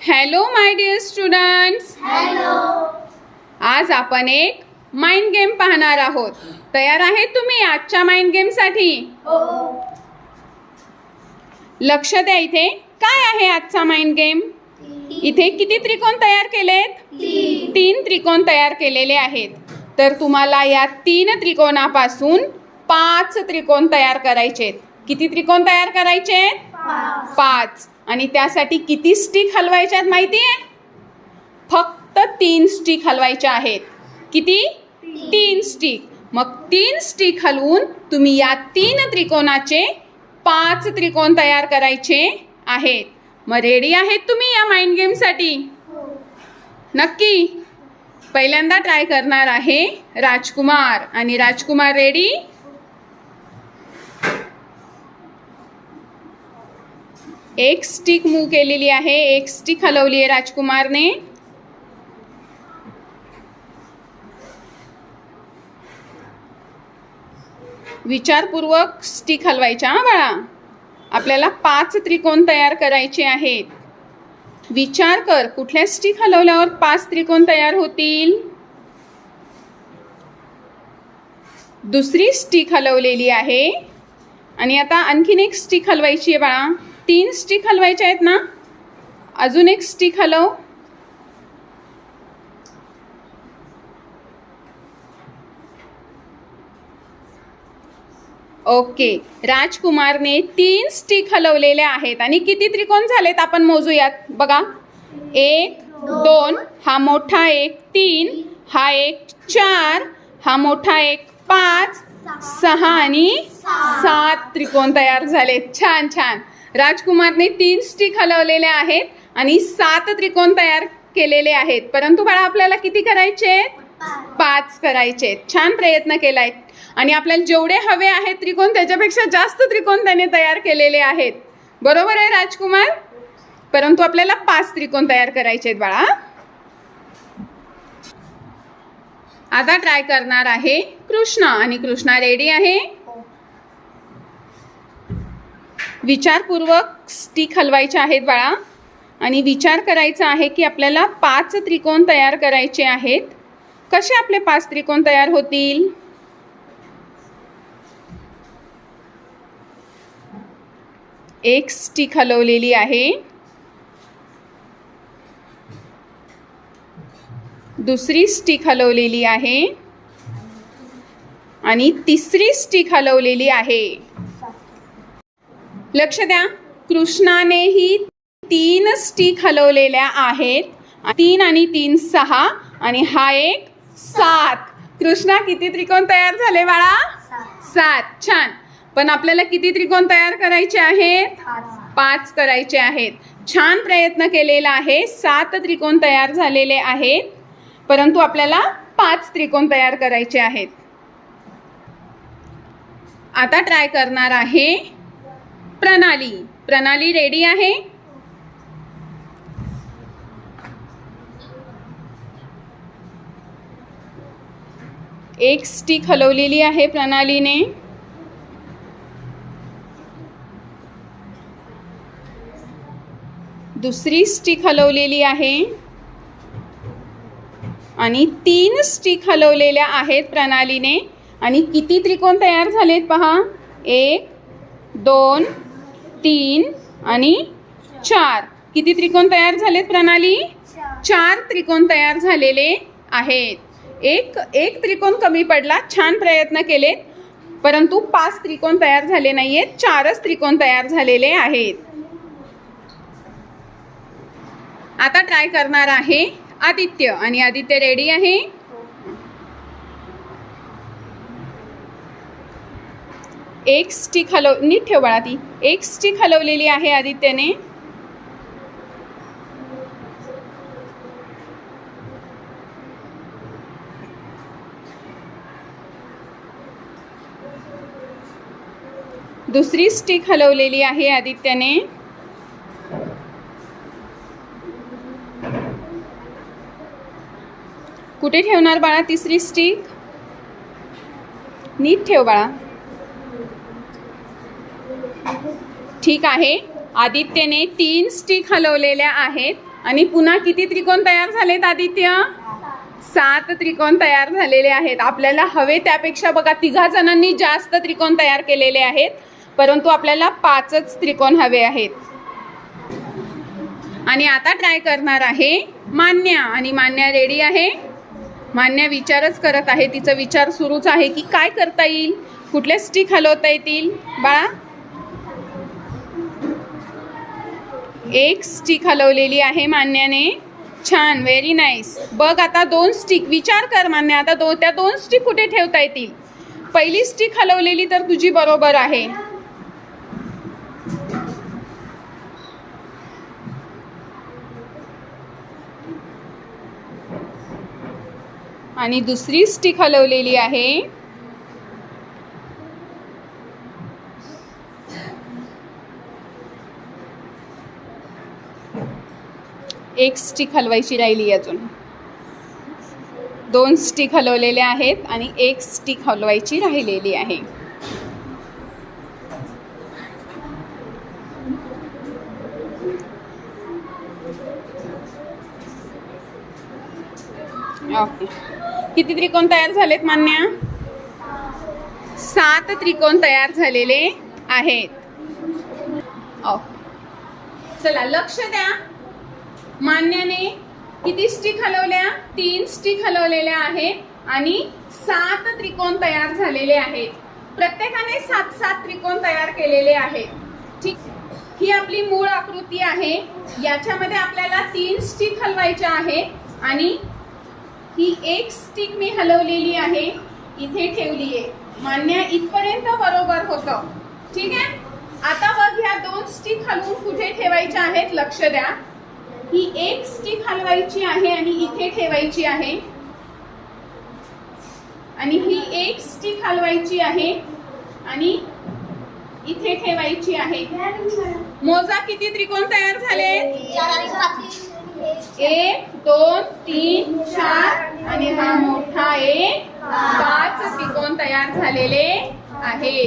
Hello my dear students आज आपण एक माइंड गेम पाहणार आहोत. तयार आहेत तुम्ही आजच्या माइंड गेमसाठी लक्ष द्या इथे. काय आहे आजचा माइंड गेम इथे किती त्रिकोण तयार केलेत? तीन. त्रिकोण तयार केलेले आहेत. तर तुम्हाला या तीन त्रिकोणापासून पाच त्रिकोण तयार करायचे आहेत किती त्रिकोण तयार करायचे आहेत पाच. आणि त्यासाठी किती स्टिक हलवायच्या आहेत माहिती आहे फक्त तीन स्टिक हलवायच्या आहेत. किती? तीन स्टिक. मग तीन स्टिक हलवून तुम्ही या तीन त्रिकोणाचे पाच त्रिकोण तयार करायचे आहेत. मग रेडी आहेत तुम्ही या माइंड गेमसाठी नक्की. पहिल्यांदा ट्राय करणार आहे राजकुमार. आणि राजकुमार रेडी एक स्टिक मूव केलेली आहे. एक स्टिक हलवली आहे राजकुमारने. विचारपूर्वक स्टिक हलवायच्या हा बाळा. आपल्याला पाच त्रिकोण तयार करायचे आहेत. विचार कर कुठल्या स्टिक हलवल्यावर पाच त्रिकोण तयार होतील? दुसरी स्टिक हलवलेली आहे. आणि आता आणखीन एक स्टिक हलवायची आहे बाळा. तीन स्टिक हलवायच्या आहेत ना? अजून एक स्टिक हलव. ओके. राजकुमारने तीन स्टिक हलवलेल्या आहेत. आणि किती त्रिकोण झालेत आपण मोजूयात? बघा. एक दोन हा मोठा एक तीन हा एक चार हा मोठा एक पाच सहा आणि सात त्रिकोण तयार झालेत. छान छान. राजकुमारने तीन स्टिक हलवलेल्या आहेत आणि सात त्रिकोण तयार केलेले आहेत. परंतु बाळा आपल्याला किती करायचे? आहेत पाच करायचे. छान प्रयत्न केलाय. आणि आपल्याला जेवढे हवे आहेत त्रिकोण त्याच्यापेक्षा जास्त त्रिकोण त्याने तयार केलेले आहेत. बरोबर आहे राजकुमार? परंतु आपल्याला पाच त्रिकोण तयार करायचे आहेत बाळा. आता ट्राय करणार आहे कृष्णा. आणि कृष्णा रेडी आहे? विचारपूर्वक स्टिक हलवायचे आहेत बाळा. आणि विचार करायचा आहे की आपल्याला पाच त्रिकोण तयार करायचे आहेत. कसे आपले पाच त्रिकोण तयार होतील? एक स्टिक हलवलेली आहे. दुसरी स्टिक हलवलेली आहे. आणि तिसरी स्टिक हलवलेली आहे. लक्ष द्या. कृष्णानेही तीन स्टिक हलवलेल्या आहेत. तीन आणि तीन सहा आणि हा एक सात. कृष्णा किती त्रिकोण तयार झाले बाळा? सात. छान. पण आपल्याला किती त्रिकोण तयार करायचे आहेत? पाच करायचे आहेत. छान प्रयत्न केलेला आहे. सात त्रिकोण तयार झालेले आहेत. परंतु आपल्याला पाच त्रिकोण तयार करायचे आहेत. आता ट्राय करणार आहे. प्रणाली. प्रणाली रेडी आहे? एक स्टिक हलवलेली आहे प्रणालीने. दुसरी स्टिक हलवलेली आहे. आणि तीन स्टिक हलवलेल्या आहेत प्रणालीने. आणि किती त्रिकोण तयार झालेत पहा? एक दोन तीन आणि चार. किती त्रिकोण तयार झालेत प्रणाली? चार त्रिकोण तयार झालेले आहेत. एक एक त्रिकोण कमी पडला छान प्रयत्न केलेत. परंतु पाच त्रिकोण तयार झाले नाही आहेत चारच त्रिकोण तयार झालेले आहेत. आता ट्राय करणार आहे? आदित्य. आणि आदित्य रेडी आहे? एक स्टिक हलव नीट ठेव बाळा ती एक स्टिक हलवलेली आहे आदित्यने. दुसरी स्टिक हलवलेली आहे आदित्यने. कुठे ठेवणार बाळा तिसरी स्टिक? नीट ठेव बाळा. ठीक आहे. आदित्यने तीन स्टिक हलवलेल्या आहेत. आणि पुन्हा किती त्रिकोण तयार झालेत आदित्य? सात त्रिकोण तयार झालेले आहेत. आपल्याला हवे त्यापेक्षा बघा तिघा जणांनी जास्त त्रिकोण तयार केलेले आहेत. परंतु आपल्याला पाचच त्रिकोण हवे आहेत. आणि आता ट्राय करणार आहे मान्या. आणि मान्या रेडी आहे? मान्या विचारच करत आहे. तिचा विचार सुरूच आहे की काय करता येईल? कुठले स्टिक हलवता येतील? बाळा? एक स्टिक हलवलेली आहे मान्याने. छान व्हेरी नाईस बघ आता दोन स्टिक विचार कर मान्य आता दो त्या दोन स्टिक कुठे ठेवता येतील? पहिली स्टिक हलवलेली तर तुझी बरोबर आहे. आणि दुसरी स्टिक हलवलेली आहे. एक स्टिक हलवायची राहिली अजून. दोन स्टिक हलवलेल्या आहेत आणि एक स्टिक हलवायची राहिलेली आहे. ओके. किती त्रिकोण तयार झालेत मान्या? सात त्रिकोण तयार झालेले आहेत. चला लक्ष द्या. मान्याने किती स्टिक हलवल्या? तीन स्टिक हलवलेल्या आहेत आणि सात त्रिकोण तयार झालेले आहेत. प्रत्येकाने सात सात त्रिकोण तयार केलेले आहेत. ठीक. ही आपली मूळ आकृती आहे. याच्यामध्ये आपल्याला तीन स्टिक हलवायच्या आहेत आणि ही एक स्टिक मी हलवलेली आहे. इथे ठेवली आहे मान्य इथपर्यंत बरोबर होतं. ठीक आहे? आता बघ ह्या दोन स्टिक हलवून कुठे ठेवायच्या आहेत? लक्ष द्या. ही एक स्टिक हलवायची आहे आणि इथे ठेवायची आहे. आणि ही एक स्टिक हलवायची आहे आणि इथे ठेवायची आहे. मोजा किती त्रिकोण तयार झाले? एक दोन तीन चार आणि हा मोठा एक पाच त्रिकोण तयार झालेले आहे